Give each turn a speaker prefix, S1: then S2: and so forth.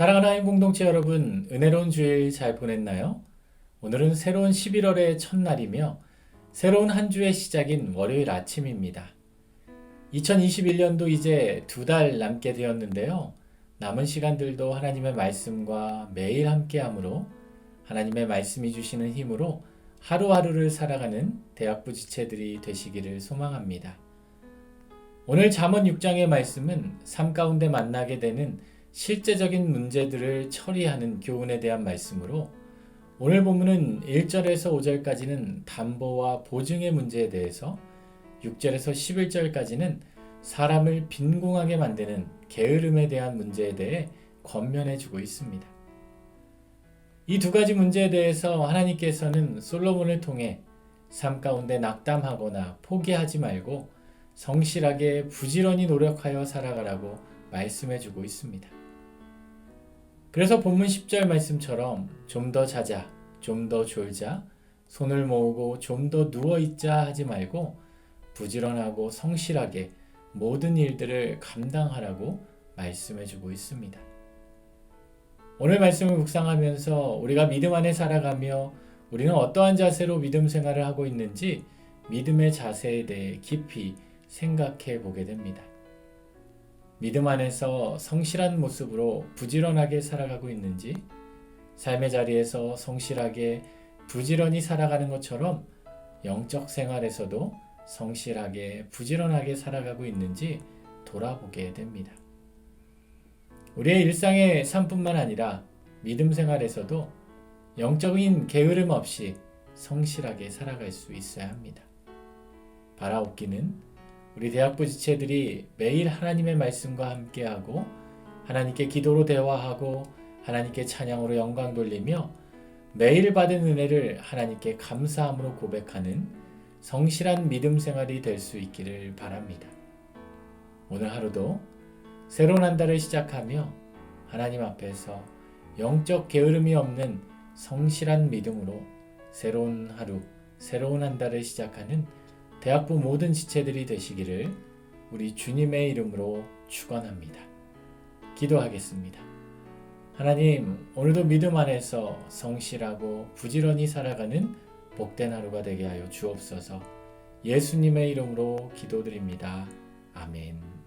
S1: 사랑하는 하임 공동체 여러분, 은혜로운 주일 잘 보냈나요? 오늘은 새로운 11월의 첫날이며 새로운 한 주의 시작인 월요일 아침입니다. 2021년도 이제 두 달 남게 되었는데요. 남은 시간들도 하나님의 말씀과 매일 함께 함으로 하나님의 말씀이 주시는 힘으로 하루하루를 살아가는 대학부 지체들이 되시기를 소망합니다. 오늘 잠언 6장의 말씀은 삶 가운데 만나게 되는 실제적인 문제들을 처리하는 교훈에 대한 말씀으로 오늘 본문은 1절에서 5절까지는 담보와 보증의 문제에 대해서 6절에서 11절까지는 사람을 빈궁하게 만드는 게으름에 대한 문제에 대해 권면해 주고 있습니다. 이 두 가지 문제에 대해서 하나님께서는 솔로몬을 통해 삶 가운데 낙담하거나 포기하지 말고 성실하게 부지런히 노력하여 살아가라고 말씀해 주고 있습니다. 그래서 본문 10절 말씀처럼 좀 더 자자, 좀 더 졸자, 손을 모으고 좀 더 누워 있자 하지 말고 부지런하고 성실하게 모든 일들을 감당하라고 말씀해 주고 있습니다. 오늘 말씀을 묵상하면서 우리가 믿음 안에 살아가며 우리는 어떠한 자세로 믿음 생활을 하고 있는지 믿음의 자세에 대해 깊이 생각해 보게 됩니다. 믿음 안에서 성실한 모습으로 부지런하게 살아가고 있는지, 삶의 자리에서 성실하게 부지런히 살아가는 것처럼 영적 생활에서도 성실하게 부지런하게 살아가고 있는지 돌아보게 됩니다. 우리의 일상의 삶뿐만 아니라 믿음 생활에서도 영적인 게으름 없이 성실하게 살아갈 수 있어야 합니다. 바라옵기는 우리 대학부 지체들이 매일 하나님의 말씀과 함께하고 하나님께 기도로 대화하고 하나님께 찬양으로 영광 돌리며 매일 받은 은혜를 하나님께 감사함으로 고백하는 성실한 믿음 생활이 될 수 있기를 바랍니다. 오늘 하루도 새로운 한 달을 시작하며 하나님 앞에서 영적 게으름이 없는 성실한 믿음으로 새로운 하루, 새로운 한 달을 시작하는 대학부 모든 지체들이 되시기를 우리 주님의 이름으로 축원합니다. 기도하겠습니다. 하나님, 오늘도 믿음 안에서 성실하고 부지런히 살아가는 복된 하루가 되게 하여 주옵소서. 예수님의 이름으로 기도드립니다. 아멘.